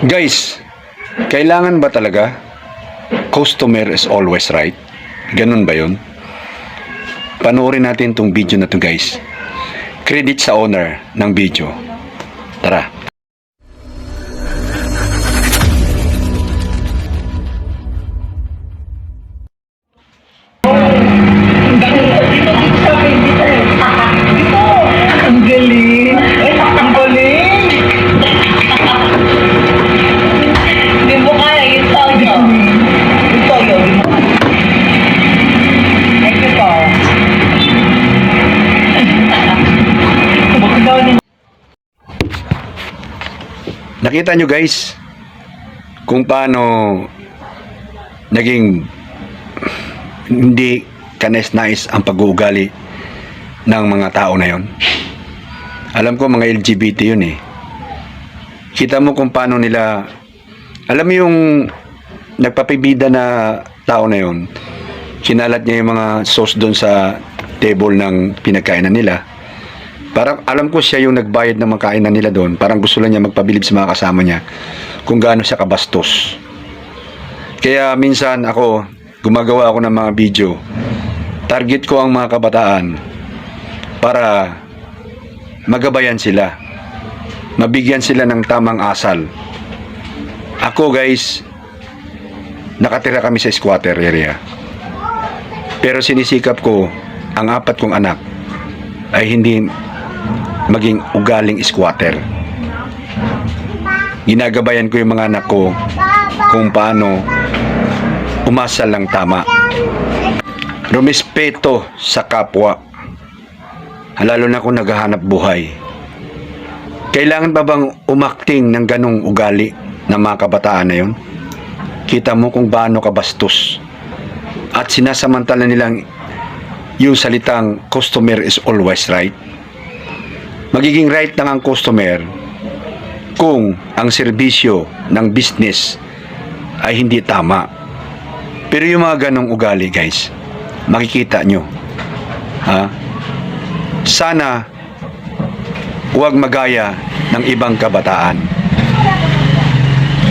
Guys, kailangan ba talaga customer is always right? Ganun ba yun? Panoorin natin tong video na to guys. Credit sa owner ng video. Tara. Nakita nyo guys kung paano naging hindi kanais-nais ang pag-uugali ng mga tao na yon. Alam ko mga LGBT yun eh. Kita mo kung paano nila alam mo yung nagpapibida na tao na yon. Kinalat niya yung mga sauce doon sa table ng pinagkainan nila. Parang alam ko siya yung nagbayad ng mga kainan nila doon. Parang gusto lang niya magpabilib sa mga kasama niya kung gaano siya kabastos. Kaya minsan ako, gumagawa ako ng mga video. Target ko ang mga kabataan para magabayan sila. Mabigyan sila ng tamang asal. Ako guys, nakatira kami sa squatter area. Pero sinisikap ko ang apat kong anak ay hindi maging ugaling squatter. Ginagabayan ko yung mga anak ko kung paano umasa lang tama. Rumispeto sa kapwa. Lalo na kung naghahanap buhay. Kailangan ba bang umakting ng ganong ugali ng mga kabataan na yun? Kita mo kung gaano kabastos. At sinasamantala nilang yung salitang customer is always right. Magiging right lang ang customer kung ang serbisyo ng business ay hindi tama. Pero yung mga ganong ugali guys, makikita nyo. Ha? Sana huwag magaya ng ibang kabataan.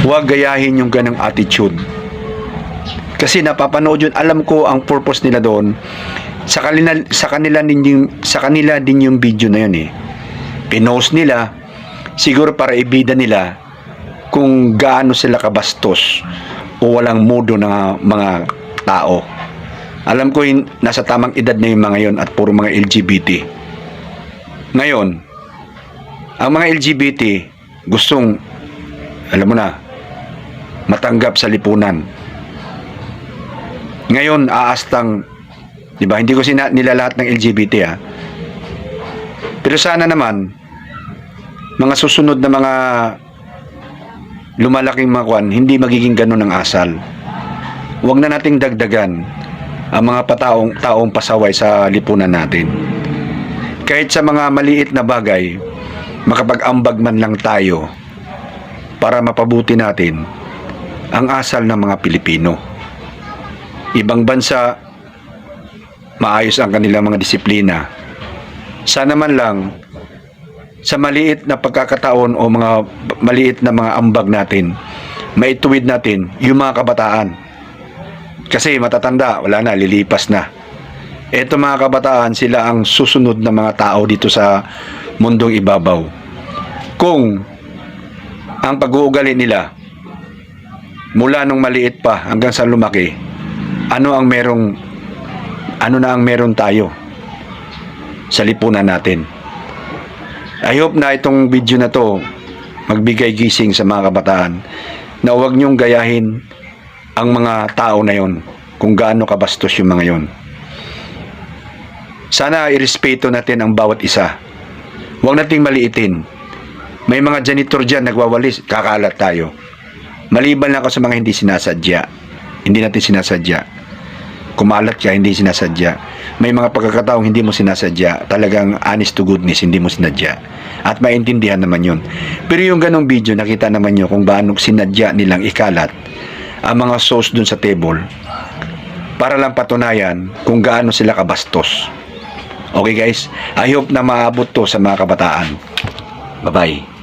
Huwag gayahin yung ganong attitude. Kasi napapanood yun, alam ko ang purpose nila doon. Sa kanila, sa kanila din yung, sa kanila din yung video na yun eh. Pinost nila, siguro para ibida nila kung gaano sila kabastos o walang modo ng mga tao. Alam ko yun, nasa tamang edad na yung mga yon at puro mga LGBT. Ngayon, ang mga LGBT gustong, alam mo na, matanggap sa lipunan. Ngayon, aastang, di ba, hindi ko sina, nilalahat ng LGBT ha. Pero sana naman, mga susunod na mga lumalaking mga hindi magiging ganun ang asal. Huwag na nating dagdagan ang mga pataong taong pasaway sa lipunan natin. Kahit sa mga maliit na bagay, makapag-ambag man lang tayo para mapabuti natin ang asal ng mga Pilipino. Ibang bansa, maayos ang kanilang mga disiplina. Sana man lang sa maliit na pagkakataon o mga maliit na mga ambag natin, maituwid natin yung mga kabataan. Kasi matatanda, wala na, lilipas na. Ito mga kabataan, sila ang susunod na mga tao dito sa mundong ibabaw. Kung ang pag-uugali nila mula nung maliit pa hanggang sa lumaki, ano ang merong ano na ang meron tayo sa lipunan natin. I hope na itong video na to magbigay gising sa mga kabataan na huwag niyong gayahin ang mga tao na yon kung gaano kabastos yung mga yon. Sana irespeto natin ang bawat isa. Huwag nating maliitin. May mga janitor dyan nagwawalis, kakalat tayo. Maliban lang ako sa mga hindi sinasadya. Hindi natin sinasadya. Kumalat siya, hindi sinasadya. May mga pagkakataong hindi mo sinasadya. Talagang honest to goodness, hindi mo sinadya. At maintindihan naman yun. Pero yung ganong video, nakita naman nyo kung paano sinadya nilang ikalat ang mga sauce dun sa table para lang patunayan kung gaano sila kabastos. Okay guys, I hope na maabot to sa mga kabataan. Bye-bye.